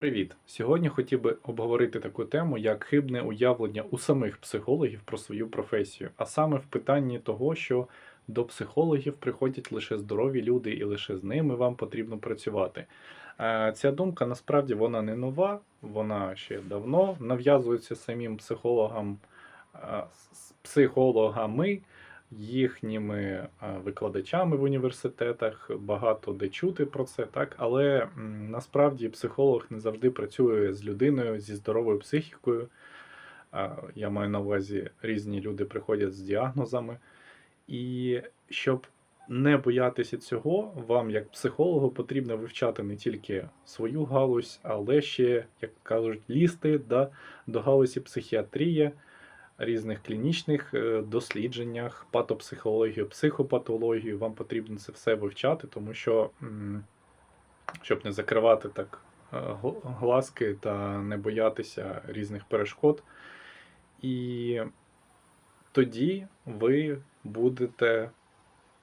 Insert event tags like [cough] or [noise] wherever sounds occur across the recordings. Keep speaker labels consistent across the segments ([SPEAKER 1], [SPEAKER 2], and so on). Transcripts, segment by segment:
[SPEAKER 1] Привіт! Сьогодні хотів би обговорити таку тему, як хибне уявлення у самих психологів про свою професію, а саме в питанні того, що до психологів приходять лише здорові люди, і лише з ними вам потрібно працювати. Е, Ця думка насправді вона не нова, вона ще давно нав'язується самим психологам, е, психологами, їхніми викладачами в університетах. Багато де чути про це, так але насправді психолог не завжди працює з людиною зі здоровою психікою. Я маю на увазі, різні люди приходять з діагнозами. І щоб не боятися цього, вам, як психологу, потрібно вивчати не тільки свою галузь, але ще, як кажуть, лізти да, до галузі психіатрії, різних клінічних е, дослідженнях, патопсихологію, психопатологію. Вам потрібно це все вивчати, тому що, щоб не закривати так е, глазки та не боятися різних перешкод. І тоді ви будете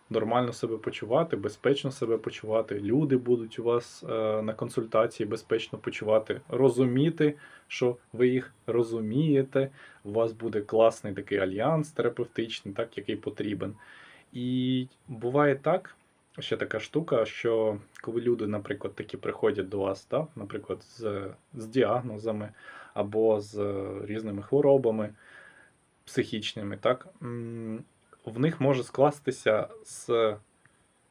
[SPEAKER 1] нормально себе почувати, безпечно себе почувати. Люди будуть у вас е, на консультації безпечно почувати, розуміти, що ви їх розумієте. У вас буде класний такий альянс терапевтичний, так, який потрібен. І буває так, ще така штука, що коли люди, наприклад, такі приходять до вас, так, наприклад, з, з діагнозами або з різними хворобами психічними, так, в них може скластися з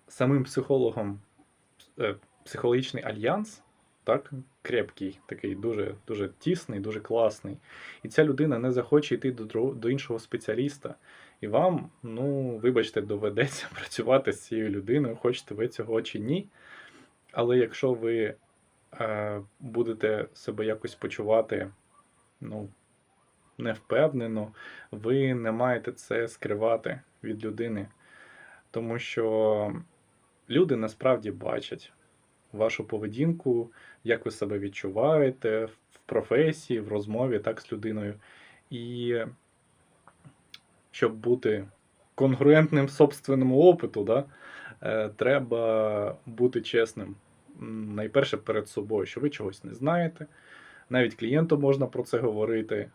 [SPEAKER 1] самим психологом е, психологічний альянс, так, крепкий, такий дуже, дуже тісний, дуже класний. І ця людина не захоче йти до, до іншого спеціаліста. І вам, ну, вибачте, доведеться [laughs] працювати з цією людиною, хочете ви цього чи ні. Але якщо ви е, будете себе якось почувати, ну, невпевнено, ви не маєте це скривати від людини. Тому що люди насправді бачать вашу поведінку, як ви себе відчуваєте в професії, в розмові так з людиною. І щоб бути конгруентним собственному опиту, да, е, треба бути чесним. Найперше перед собою, що ви чогось не знаєте. Навіть клієнту можна про це говорити.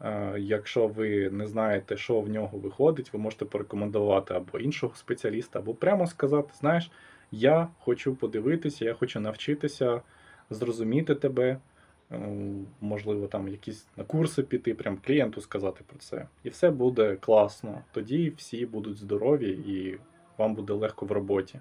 [SPEAKER 1] Е, Якщо ви не знаєте, що в нього виходить, ви можете порекомендувати або іншого спеціаліста, або прямо сказати: знаєш, я хочу подивитися, я хочу навчитися зрозуміти тебе. Е, Можливо, там якісь на курси піти, прям клієнту сказати про це. І все буде класно. Тоді всі будуть здорові і вам буде легко в роботі.